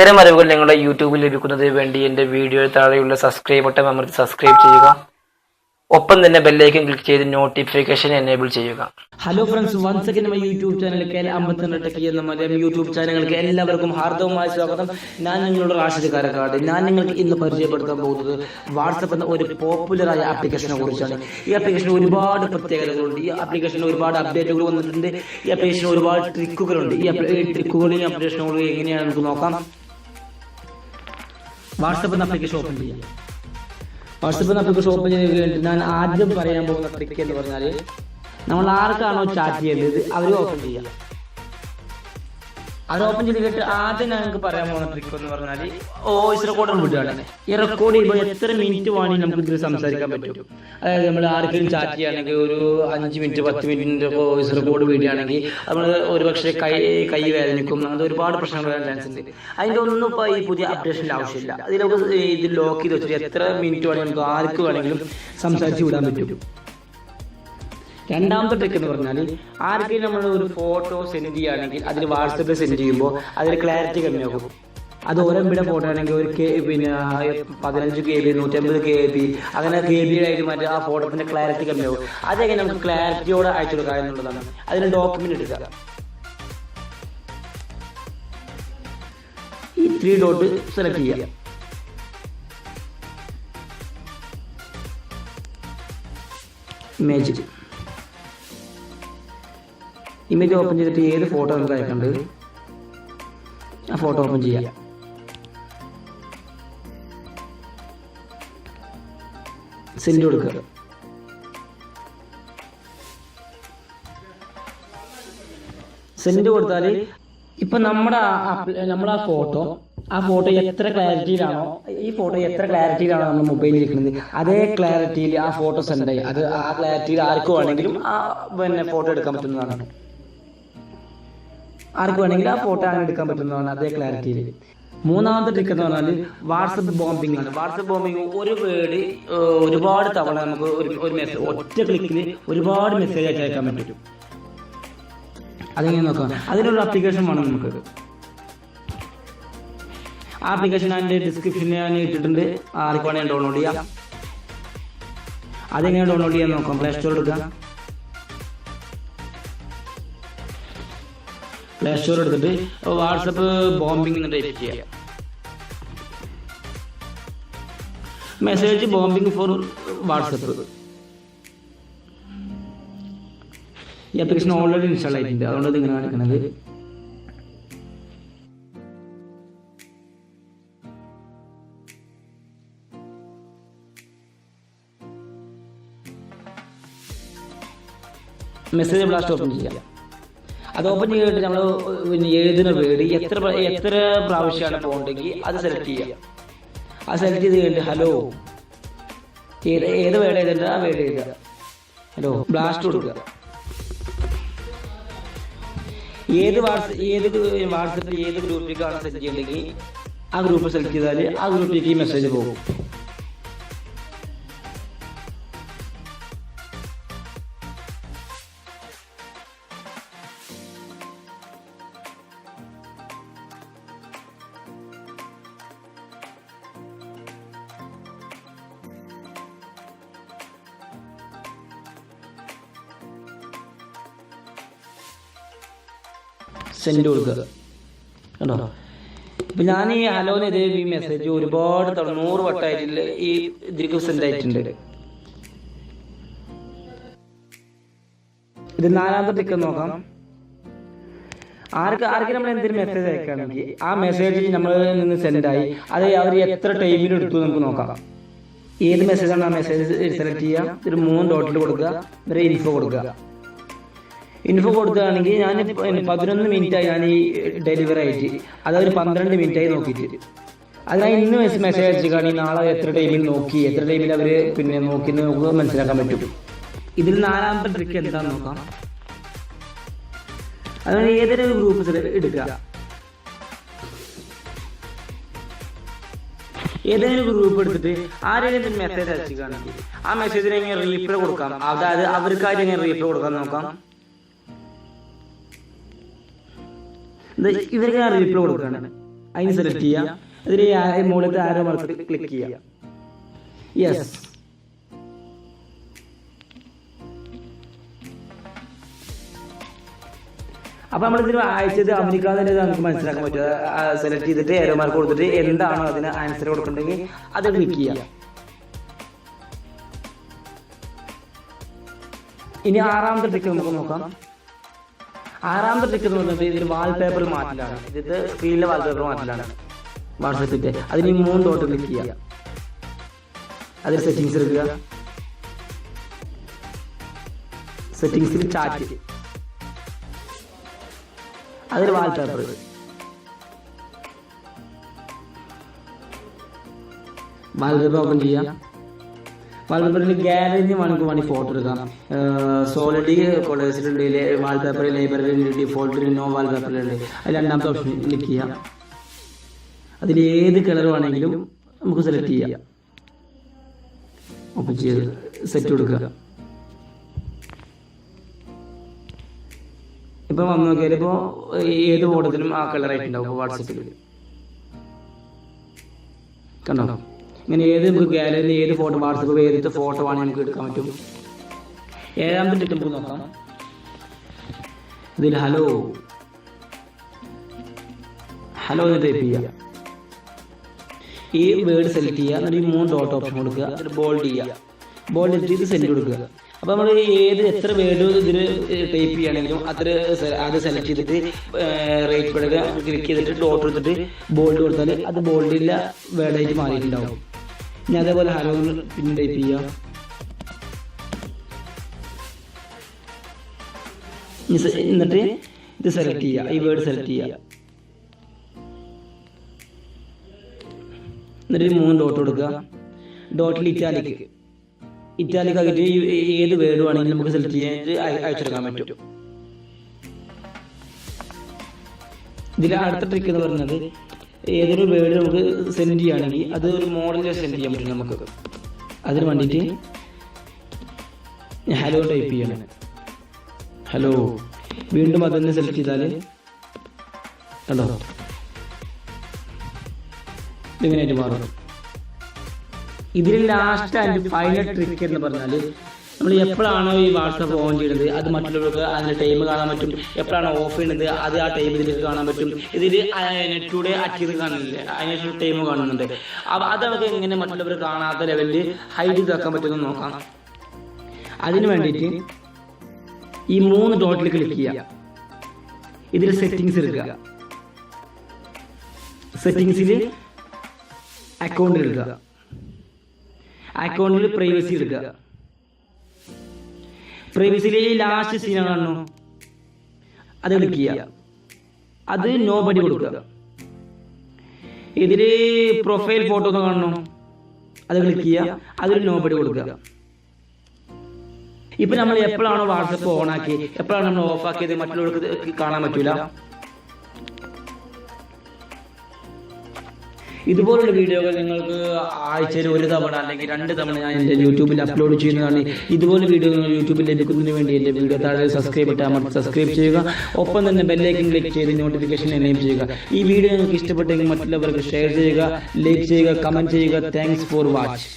ഇത്തരം അറിവുകൾ നിങ്ങളുടെ യൂട്യൂബിൽ ലഭിക്കുന്നതിന് വേണ്ടി എന്റെ വീഡിയോ താഴെയുള്ള സബ്സ്ക്രൈബ് ബട്ടൺ അമർത്തി സബ്സ്ക്രൈബ് ചെയ്യുക. ഒപ്പം തന്നെ ബെല്ലൈക്കൻ ക്ലിക്ക് ചെയ്ത് നോട്ടിഫിക്കേഷൻ എനേബിൾ ചെയ്യുക. Hello friends once second my YouTube ചാനലിലേക്ക് അമ്പത്തിരണ്ട് ടെക്കി എന്ന മലയാളം യൂട്യൂബ് ചാനലുകൾക്ക് എല്ലാവർക്കും ഹാർദവമായ സ്വാഗതം. ഞാൻ നിങ്ങളുടെ റാഷിദ് കാരക്കാട്. ഞാൻ നിങ്ങൾക്ക് ഇന്ന് പരിചയപ്പെടുത്താൻ പോകുന്നത് വാട്സപ്പ് എന്ന ഒരു പോപ്പുലറായ ആപ്ലിക്കേഷനെ കുറിച്ചാണ്. ഈ ആപ്ലിക്കേഷന് ഒരുപാട് പ്രത്യേകതകളുണ്ട്. ഈ ആപ്ലിക്കേഷന് ഒരുപാട് അപ്ഡേറ്റുകൾ വന്നിട്ടുണ്ട്. ഈ ആപ്ലിക്കേഷന് ഒരുപാട് ട്രിക്കുകളുണ്ട് ഈ ട്രിക്കുകളും ആപ്ലിക്കേഷനുകളും എങ്ങനെയാണ് നമുക്ക് നോക്കാം. വാട്സപ്പ് എന്ന ആപ്ലിക്കേഷൻ ഓപ്പൺ ചെയ്യാം. വാട്സപ്പ് അപ്ലിക്കേഷൻ ഓപ്പൺ ചെയ്യാൻ വേണ്ടി ഞാൻ ആദ്യം പറയാൻ പോകുന്ന ട്രിക്ക് എന്ന് പറഞ്ഞാൽ നമ്മൾ ആർക്കാണോ ചാറ്റ് ചെയ്യേണ്ടത് അവർ ഓപ്പൺ ചെയ്യാം. അത് ഓപ്പൺ ചെയ്തിട്ട് ആദ്യം ഞങ്ങൾക്ക് പറയാൻ പോകുന്ന ട്രിക്ക് എന്ന് പറഞ്ഞാൽ വോയിസ് റെക്കോർഡർ വിടുകയാണ് ഈ റെക്കോർഡ് ചെയ്യുമ്പോൾ എത്ര മിനിറ്റ് വേണമെങ്കിൽ നമുക്ക് ഇതിൽ സംസാരിക്കാൻ പറ്റും. അതായത് നമ്മൾ ആർക്കെങ്കിലും ചാറ്റ് ചെയ്യുകയാണെങ്കിൽ ഒരു അഞ്ച് മിനിറ്റ് പത്ത് മിനിറ്റിന്റെ വോയിസ് റെക്കോർഡ് വിടുകയാണെങ്കിൽ നമ്മൾ ഒരു പക്ഷേ കൈ കൈ വേദനിക്കും. അങ്ങനത്തെ ഒരുപാട് പ്രശ്നങ്ങൾ വരാൻ ചാൻസ് ഉണ്ട്. അതിന്റെ ഒന്നും ഇപ്പോൾ ഈ പുതിയ അപ്ഡേഷന്റെ ആവശ്യമില്ല. അതിലൊക്കെ ഇത് ലോക്ക് ചെയ്ത് വെച്ചിട്ട് എത്ര മിനിറ്റ് വേണമെങ്കിൽ നമുക്ക് ആർക്ക് വേണമെങ്കിലും സംസാരിച്ച് വിടാൻ പറ്റും. രണ്ടാമത്തെ ട്രിക്ക് എന്ന് പറഞ്ഞാൽ ആർക്കെങ്കിലും നമ്മൾ ഒരു ഫോട്ടോ സെൻഡ് ചെയ്യുകയാണെങ്കിൽ അതിൽ വാട്സപ്പിൽ സെൻഡ് ചെയ്യുമ്പോൾ അതിൽ ക്ലാരിറ്റി കമ്മിയാകും. അത് ഓരോ ഇവിടെ ഫോട്ടോ ആണെങ്കിൽ ഒരു കെ പിന്നെ പതിനഞ്ച് കെ ബി നൂറ്റമ്പത് കെ ബി അങ്ങനെ കെ ബി ആയിട്ട് മാറ്റി. ആ ഫോട്ടോത്തിന്റെ ക്ലാരിറ്റി കമ്മിയാകും. അതെങ്ങനെ നമുക്ക് ക്ലാരിറ്റിയോടെ അയച്ചു കൊടുക്കുക എന്നുള്ളതാണ്. അതിന് ഡോക്യുമെന്റ് എടുക്കുക. ഈ ത്രീ ഡോട്ട് സെലക്ട് ചെയ്യുക ഇമേജ് ഇമേജ് ഓപ്പൺ ചെയ്തിട്ട് ഏത് ഫോട്ടോ നമുക്ക് അയക്കേണ്ടത് ആ ഫോട്ടോ ഓപ്പൺ ചെയ്യാം. സെൻഡ് കൊടുക്കുക. സെൻഡ് കൊടുത്താൽ ഇപ്പൊ നമ്മുടെ നമ്മുടെ ആ ഫോട്ടോ ആ ഫോട്ടോ എത്ര ക്ലാരിറ്റിയിലാണോ ഈ ഫോട്ടോ എത്ര ക്ലാരിറ്റിയിലാണോ നമ്മൾ മൊബൈലിൽ ഇരിക്കുന്നത്? അതേ ക്ലാരിറ്റിയിൽ ആ ഫോട്ടോ സെൻഡ് ആയി. അത് ആ ക്ലാരിറ്റിയിൽ ആർക്കുവാണെങ്കിലും ആ പിന്നെ ഫോട്ടോ എടുക്കാൻ പറ്റുന്നതാണ്. ആർക്ക് വേണമെങ്കിൽ ആ ഫോട്ടോ അങ്ങനെ എടുക്കാൻ പറ്റുന്നതാണ് അതേ ക്ലാരിറ്റിയിൽ മൂന്നാമത്തെ ട്രിക്ക് എന്ന് പറഞ്ഞാൽ വാട്സപ്പ് ബോംബിംഗ് ആണ്. വാട്സപ്പ് ബോംബിംഗ് ഒരു വേർഡ് ഒരുപാട് തവണ നമുക്ക് ഒരു ഒരു മെസ്സേജ് ഒറ്റ ക്ലിക്കിൽ ഒരുപാട് മെസ്സേജ് ആയിട്ട് അയക്കാൻ പറ്റും. അതെങ്ങനെ നോക്കാം? അതിനൊരു ആപ്ലിക്കേഷൻ വേണം നമുക്ക്. ആ ആപ്ലിക്കേഷൻ അതിന്റെ ഡിസ്ക്രിപ്ഷനിൽ ഞാൻ ഇട്ടിട്ടുണ്ട്. ആർക്ക് വേണമെങ്കിൽ ഡൗൺലോഡ് ചെയ്യാം. അതെങ്ങനെ ഡൗൺലോഡ് ചെയ്യാൻ നോക്കാം? പ്ലേ സ്റ്റോർ എടുക്കാം. പ്ലേ സ്റ്റോർ എടുത്തിട്ട് വാട്സപ്പ് ബോംബിംഗ് എന്ന് ടൈപ്പ് ചെയ്യാം. മെസ്സേജ് ബോംബിംഗ് ഫോർ വാട്സപ്പ് ഈ ആപ്ലിക്കേഷൻ ഓൾറെഡി ഇൻസ്റ്റാൾ ആയിട്ടുണ്ട്. അതുകൊണ്ട് ഇത് ഇങ്ങനെ മെസ്സേജ് ബ്ലാസ്റ്റ് ഓപ്പൺ ചെയ്യാം. അത് ഓപ്പൺ ചെയ്തിട്ട് നമ്മൾ എഴുതുന്ന വേർഡ് എത്ര എത്ര പ്രാവശ്യമാണ് പോകണ്ടെങ്കിൽ അത് സെലക്ട് ചെയ്യാം അത് സെലക്ട് ചെയ്ത് കഴിഞ്ഞിട്ട് ഹലോ ഏത് ഏത് വേർഡ് എഴുതേണ്ട ആ വേർഡ് എഴുതുക. ഹലോ ബ്ലാസ്റ്റ് കൊടുക്കുക. ഏത് വാട്സ് ഏത് വാട്സപ്പിൽ ഏത് ഗ്രൂപ്പിലേക്കാണ് സെലക്ട് ചെയ്യണമെങ്കിൽ ആ ഗ്രൂപ്പ് സെലക്ട് ചെയ്താൽ ആ ഗ്രൂപ്പിലേക്ക് ഈ മെസ്സേജ് പോകും. സെൻഡ് കൊടുക്കുക കേട്ടോ ഇപ്പൊ ഞാൻ ഈ ഇതേ ഈ മെസ്സേജ് ഒരുപാട് തവണ നൂറ് വട്ടമായിട്ടില്ല ഈ ഇതിലേക്ക് സെൻഡ് ആയിട്ടുണ്ട് ഇത് നാലാമത്തെ ടിക്ക് നോക്കാം. ആർക്ക് ആർക്ക് നമ്മൾ എന്തെങ്കിലും മെസ്സേജ് അയക്കുകയാണെങ്കിൽ ആ മെസ്സേജ് നമ്മളിൽ നിന്ന് സെൻഡ് ആയി. അത് അവർ എത്ര ടൈമിൽ എടുത്തു നമുക്ക് നോക്കാം. ഏത് മെസ്സേജാണ് ആ മെസ്സേജ് സെലക്ട് ചെയ്യുക? ഒരു മൂന്ന് ഡോട്ടിൽ കൊടുക്കുക. ഒരു ഇൻഫോ കൊടുക്കുക. ഇൻഫോ കൊടുക്കുകയാണെങ്കിൽ ഞാൻ പതിനൊന്ന് മിനിറ്റായി ഞാൻ ഈ ഡെലിവറി ആയിട്ട് അതായത് ഒരു പന്ത്രണ്ട് മിനിറ്റായി നോക്കിയിട്ട് അത് ഞാൻ ഇന്ന് മെസ്സേജ് അയച്ചിട്ടാണെങ്കിൽ നാളെ എത്ര ടൈമിൽ നോക്കി? എത്ര ടൈമിൽ അവർ പിന്നെ നോക്കി നോക്കുക മനസ്സിലാക്കാൻ പറ്റും. ഇതിൽ നാലാമത്തെ ട്രിക്ക് എന്താണെന്ന് നോക്കാം. അതുകൊണ്ട് ഏതൊരു ഗ്രൂപ്പ് എടുക്കുക. ഏതെങ്കിലും ഗ്രൂപ്പ് എടുത്തിട്ട് ആരെങ്കിലും മെസ്സേജ് അയച്ചിട്ടാണെങ്കിൽ ആ മെസ്സേജിന് എങ്ങനെ റീപ്ലൈ കൊടുക്കാം? അതായത് അവർക്കായിട്ട് എങ്ങനെ റീപ്ലൈ കൊടുക്കാൻ നോക്കാം. ഇവർക്ക് ഞാൻ റീപ്ലൈ കൊടുക്കുകയാണ്. അതിന് സെലക്ട് ചെയ്യുക. അതിൽ ഈ മുകളിലത്തെ ആരോ മാർക്ക് ക്ലിക്ക് ചെയ്യുക. യെസ് അപ്പൊ നമ്മൾ ഇതിന് അയച്ചത് അമേരിക്കാതെ നമുക്ക് മനസ്സിലാക്കാൻ പറ്റും. സെലക്ട് ചെയ്തിട്ട് ഏരോ മാർക്ക് കൊടുത്തിട്ട് എന്താണോ അതിന് ആൻസർ കൊടുക്കണ്ടെങ്കിൽ അത് ക്ലിക്ക് ചെയ്യാം ഇനി ആറാമത്തെ ട്രിക്ക് നമുക്ക് നോക്കാം. ആറാമത്തെ ട്രിക്ക് എന്ന് പറയുന്നത് ഇതിൽ വാൾപേപ്പർ മാറ്റലാണ്. ഇത് സ്ക്രീനിലെ വാൾപേപ്പർ മാറ്റലാണ്. വാട്സപ്പിന്റെ അതിന് മൂന്ന് ഡോട്ട് ക്ലിക്ക് ചെയ്യുക അതിൽ സെറ്റിങ്സ് എടുക്കുക സെറ്റിങ്സിൽ ചാറ്റ് അതിൽ വാൾപേപ്പർ വാൾപേപ്പർ ഓപ്പൺ ചെയ്യാം. വാൾപേപ്പറിൽ ഗാലറിയിൽ വേണമെങ്കിൽ വേണമെങ്കിൽ ഫോട്ടോ എടുക്കാം. സോളിഡ് കൊളേഴ്സിലുണ്ട് വാൾപേപ്പർ ലൈബ്രറിയിൽ ഡിഫോൾട്ടിൽ നോ വാൾപേപ്പറിലുണ്ട് അതിൽ രണ്ടാമത്തെ ഓപ്ഷൻ ക്ലിക്ക് ചെയ്യാം. അതിൽ ഏത് കളർ വേണമെങ്കിലും നമുക്ക് സെലക്ട് ചെയ്യാം. ഓപ്പൺ ചെയ്ത് സെറ്റ് കൊടുക്കുക. ഇപ്പൊ വന്നു നോക്കിയാൽ ഇപ്പോ ഏത് ബോർഡത്തിലും ആ കളർ ആയിട്ടുണ്ടാവും. വാട്സപ്പിൽ കണ്ടോ? ഇങ്ങനെ ഏത് നമുക്ക് ഗാലറിയിൽ ഏത് ഫോട്ടോ വാട്സപ്പ് ഏതൊക്കെ ഫോട്ടോ ആണ് നമുക്ക് എടുക്കാൻ പറ്റും? ഏഴാമത്തെ ടിപ്പ് നമുക്ക് നോക്കാം. ഇതിൽ ഹലോ ഹലോ എന്ന് ടൈപ്പ് ചെയ്യുക. ഈ വേർഡ് സെലക്ട് ചെയ്യുക. എന്നിട്ട് ഈ മൂന്ന് ഡോട്ട് ഓപ്ഷൻ കൊടുക്കുക. എന്നിട്ട് ബോൾഡ് ചെയ്യുക. ബോൾഡ് ചെയ്ത് സെൻഡ് കൊടുക്കുക. അപ്പോൾ നമ്മൾ ഏത് എത്ര വേർഡ് ഇതിൽ ടൈപ്പ് ചെയ്യുകയാണെങ്കിലും അത്ര അത് സെലക്ട് ചെയ്തിട്ട് റേറ്റ് പെടുക ക്ലിക്ക് ചെയ്തിട്ട് ഡോട്ട് എടുത്തിട്ട് ബോൾഡ് കൊടുത്താൽ അത് ബോൾഡില്ല വേർഡായിട്ട് മാറിയിട്ടുണ്ടാവും. ഇനി അതേപോലെ ഹലോ പിന്നെ ടൈപ്പ് ചെയ്യാം. എന്നിട്ട് ഇത് സെലക്ട് ചെയ്യുക ഈ വേർഡ് സെലക്ട് ചെയ്യുക എന്നിട്ട് മൂന്ന് ഡോട്ട് കൊടുക്കുക. ഡോട്ടിൽ ഇറ്റാലിക് ഇറ്റാലിക് ആക്കിയിട്ട് ഏത് വേർഡ് വേണമെങ്കിലും നമുക്ക് സെലക്ട് ചെയ്യാൻ അയ- അയച്ചെടുക്കാൻ പറ്റും. ഇതിൽ അടുത്ത ട്രിക്ക് എന്ന് പറയുന്നത് ഏതൊരു വേർഡ് നമുക്ക് സെൻഡ് ചെയ്യുകയാണെങ്കിൽ അത് ഒരു മോഡലിൽ സെൻഡ് ചെയ്യാൻ പറ്റും നമുക്ക്. അതിന് വേണ്ടിയിട്ട് ഹലോ ടൈപ്പ് ചെയ്യണം. ഹലോ വീണ്ടും അതൊന്ന് സെലക്ട് ചെയ്താൽ കണ്ടോ? ഇങ്ങനെയായിട്ട് മാറും. ഇതിൽ ലാസ്റ്റ് ആൻഡ് ഫൈനൽ ട്രിക്ക് എന്ന് പറഞ്ഞാൽ നമ്മൾ എപ്പോഴാണോ ഈ വാട്സപ്പ് ഓൺ ചെയ്യുന്നത് അത് മറ്റുള്ളവർക്ക് അതിന്റെ ടൈം കാണാൻ പറ്റും. എപ്പോഴാണോ ഓഫ് ചെയ്യുന്നത് അത് ആ ടൈം ഇതിലേക്ക് കാണാൻ പറ്റും. ഇതിൽ നെറ്റൂടെ അറ്റീത് കാണുന്നില്ലേ അതിനെ ടൈം കാണുന്നുണ്ട്. അപ്പൊ അത് നമുക്ക് എങ്ങനെ മറ്റുള്ളവർ കാണാത്ത ലെവലിൽ ഹൈഡ് ചെയ്ത് വെക്കാൻ പറ്റുമെന്ന് നോക്കാം. അതിന് വേണ്ടിയിട്ട് ഈ മൂന്ന് ഡോട്ടിൽ ക്ലിക്ക് ചെയ്യുക. ഇതിൽ സെറ്റിങ്സ് എടുക്കുക. സെറ്റിങ്സിൽ അക്കൗണ്ട് എടുക്കുക അക്കൗണ്ടിൽ പ്രൈവസി എടുക്കുക പ്രൈവസിയിലെ ലാസ്റ്റ് സീൻ കാണുന്നു അത് ക്ലിക്ക് അത് നോ ബഡി കൊടുക്കുക. ഇതിൽ പ്രൊഫൈൽ ഫോട്ടോ ഒക്കെ കാണുന്നു അത് ക്ലിക്ക് ചെയ്യുക അതിൽ നോ ബഡി കൊടുക്കുക. ഇപ്പൊ നമ്മൾ എപ്പോഴാണോ വാട്സപ്പ് ഓൺ ആക്കി എപ്പോഴാണ് നമ്മൾ ഓഫ് ആക്കിയത് മറ്റുള്ളവർക്ക് കാണാൻ പറ്റൂല? ഇതുപോലുള്ള വീഡിയോകൾ നിങ്ങൾക്ക് ആഴ്ചയിൽ ഒരു തവണ അല്ലെങ്കിൽ രണ്ട് തവണ ഞാൻ എന്റെ യൂട്യൂബിൽ അപ്ലോഡ് ചെയ്യുന്നതാണ്. ഇതുപോലെ വീഡിയോ നിങ്ങൾ യൂട്യൂബിൽ ലഭിക്കുന്നതിന് വേണ്ടി എന്റെ വീഡിയോ താഴെ സബ്സ്ക്രൈബ് ഇട്ടാൽ സബ്സ്ക്രൈബ് ചെയ്യുക. ഒപ്പം തന്നെ ബെല്ലൈക്കൻ ക്ലിക്ക് ചെയ്ത് നോട്ടിഫിക്കേഷൻ എനേബിൾ ചെയ്യുക. ഈ വീഡിയോ നിങ്ങൾക്ക് ഇഷ്ടപ്പെട്ടെങ്കിൽ മറ്റുള്ളവർക്ക് ഷെയർ ചെയ്യുക ലൈക്ക് ചെയ്യുക കമന്റ് ചെയ്യുക. Thanks for watch